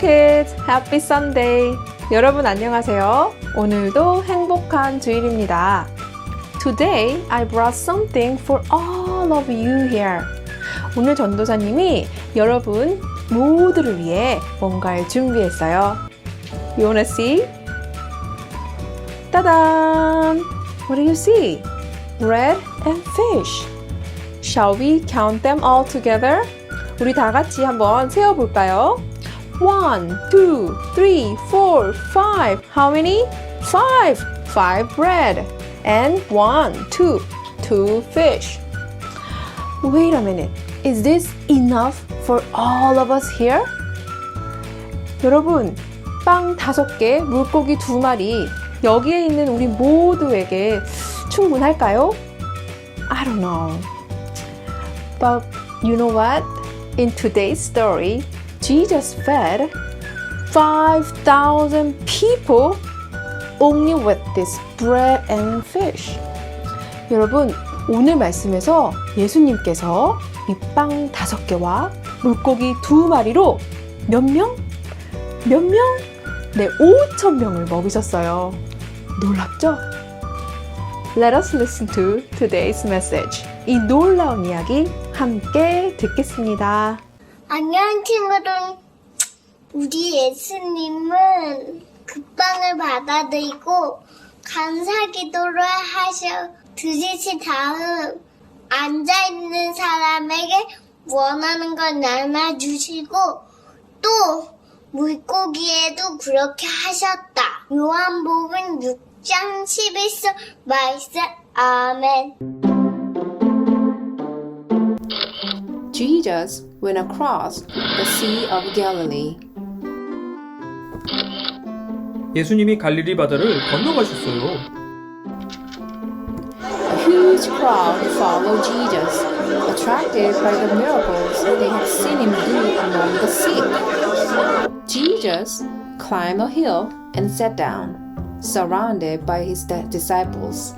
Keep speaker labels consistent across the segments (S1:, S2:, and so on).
S1: kids, happy Sunday. 여러분 안녕하세요. 오늘도 행복한 주일입니다. Today I brought something for all of you here. 오늘 전도사님이 여러분 모두를 위해 뭔가를 준비했어요. You wanna see? 따단! What do you see? Bread and fish. Shall we count them all together? 우리 다 같이 한번 세어볼까요? One, two, three, four, five. How many? Five. Five bread. And one, two, two fish. Wait a minute. Is this enough for all of us here? 여러분, 빵 다섯 개, 물고기 두 마리. 여기에 있는 우리 모두에게 충분할까요? I don't know. But you know what? In today's story, Jesus fed 5,000 people only with this bread and fish. 여러분, 오늘 말씀에서 예수님께서 이 빵 다섯 개와 물고기 두 마리로 몇 명? 몇 명? 네, 5천 명을 먹이셨어요. 놀랍죠? Let us listen to today's message. 이 놀라운 이야기 함께 듣겠습니다.
S2: 안녕 친구들. 우리 예수님은 그 빵을 받아들이고 감사 기도를 하셔 드리신 다음 앉아 있는 사람에게 원하는 걸 나눠주시고 또 물고기에도 그렇게 하셨다. 요한복음 6장 11절 말씀 아멘.
S1: Jesus went across the Sea of Galilee.
S3: 예수님이 갈릴리 바다를 건너가셨어요.
S1: A huge crowd followed Jesus, attracted by the miracles they had seen him do among the sick. Jesus climbed a hill and sat down, surrounded by his di- disciples.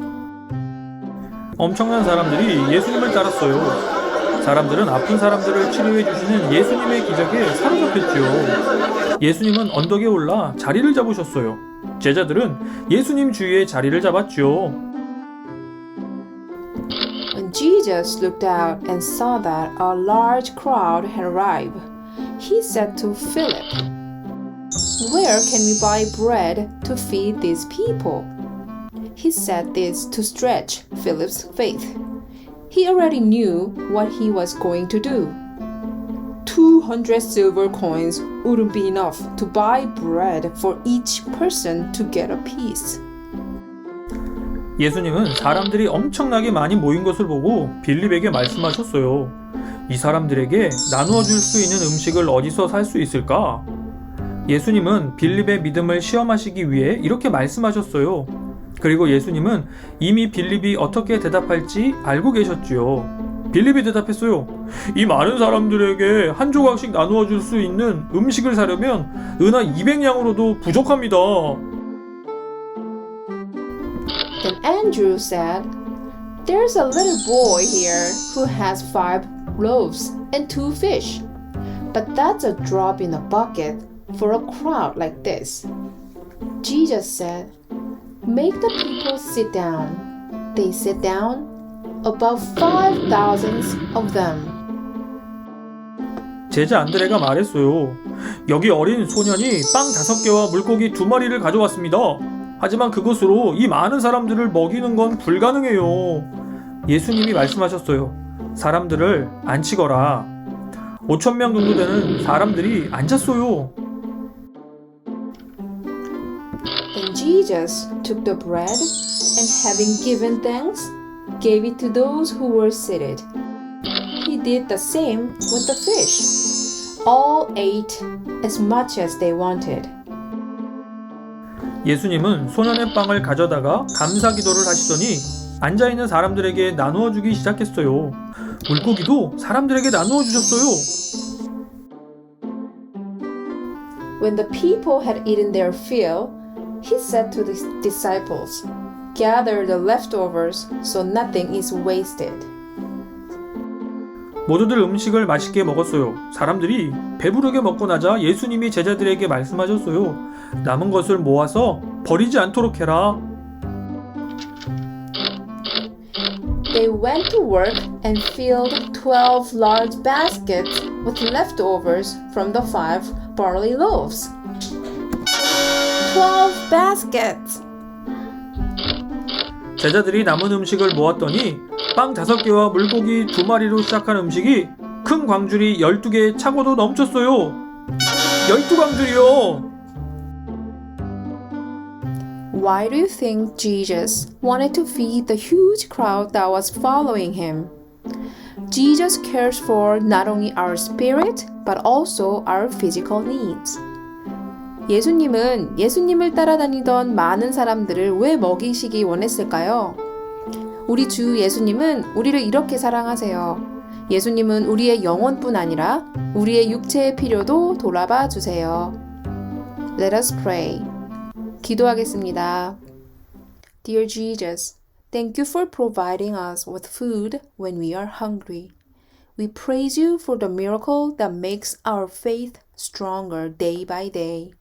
S3: 엄청난 사람들이 예수님을 따랐어요. 사람들은 아픈 사람들을 치료해 주시는 예수님의 기적에 사로잡혔지요. 예수님은 언덕에 올라 자리를 잡으셨어요. 제자들은 예수님 주위에 자리를.
S1: When Jesus looked out and saw that a large crowd had arrived, he said to Philip, Where can we buy bread to feed these people? He said this to stretch Philip's faith. He already knew what he was going to do. 200 silver coins wouldn't be enough to buy bread for each person to get a piece.
S3: 예수님은 사람들이 엄청나게 많이 모인 것을 보고 빌립에게 말씀하셨어요. 이 사람들에게 나누어 줄 수 있는 음식을 어디서 살 수 있을까? 예수님은 빌립의 믿음을 시험하시기 위해 이렇게 말씀하셨어요. 그리고 예수님은 이미 빌립이 어떻게 대답할지 알고 계셨지요. 빌립이 대답했어요. 이 많은 사람들에게 한 조각씩 나누어 줄 수 있는 음식을 사려면 은하 200냥으로도 부족합니다.
S1: Then Andrew said, There's a little boy here who has five loaves and two fish. But that's a drop in a bucket for a crowd like this. Jesus said, Make the people sit down. They sit down, about five thousands of them.
S3: 제자 안드레가 말했어요. 여기 어린 소년이 빵 다섯 개와 물고기 두 마리를 가져왔습니다. 하지만 그것으로 이 많은 사람들을 먹이는 건 불가능해요. 예수님이 말씀하셨어요. 사람들을 앉히거라. 5천 명 정도 되는 사람들이 앉았어요.
S1: Then Jesus took the bread and having given thanks, gave it to those who were seated. He did the same with the fish. All ate as much as they wanted.
S3: 예수님은 소년의 빵을 가져다가 감사 기도를 하시더니 앉아 있는 사람들에게 나누어 주기 시작했어요. 물고기도 사람들에게 나누어 주셨어요.
S1: When the people had eaten their fill, he said to his disciples, Gather the leftovers so nothing is wasted.
S3: 모두들 음식을 맛있게 먹었어요. 사람들이 배부르게 먹고 나자 예수님이 제자들에게 말씀하셨어요. 남은 것을 모아서 버리지 않도록 해라.
S1: They went to work and filled twelve large baskets with leftovers from the five barley loaves. Twelve baskets!
S3: 제자들이 남은 음식을 모았더니 빵 다섯 개와 물고기 두 마리로 시작한 음식이 큰 광줄이 12개의 차고도 넘쳤어요. 12광줄이요.
S1: Why do you think Jesus wanted to feed the huge crowd that was following him? Jesus cares for not only our spirit, but also our physical needs. 예수님은 예수님을 따라다니던 많은 사람들을 왜 먹이시기 원했을까요? 우리 주 예수님은 우리를 이렇게 사랑하세요. 예수님은 우리의 영혼뿐 아니라 우리의 육체의 필요도 돌아봐 주세요. Let us pray. 기도하겠습니다. Dear Jesus, thank you for providing us with food when we are hungry. We praise you for the miracle that makes our faith stronger day by day.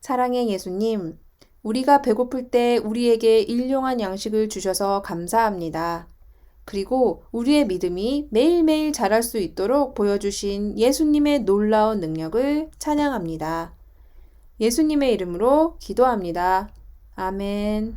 S1: 사랑의 예수님, 우리가 배고플 때 우리에게 일용한 양식을 주셔서 감사합니다. 그리고 우리의 믿음이 매일매일 자랄 수 있도록 보여주신 예수님의 놀라운 능력을 찬양합니다. 예수님의 이름으로 기도합니다. 아멘.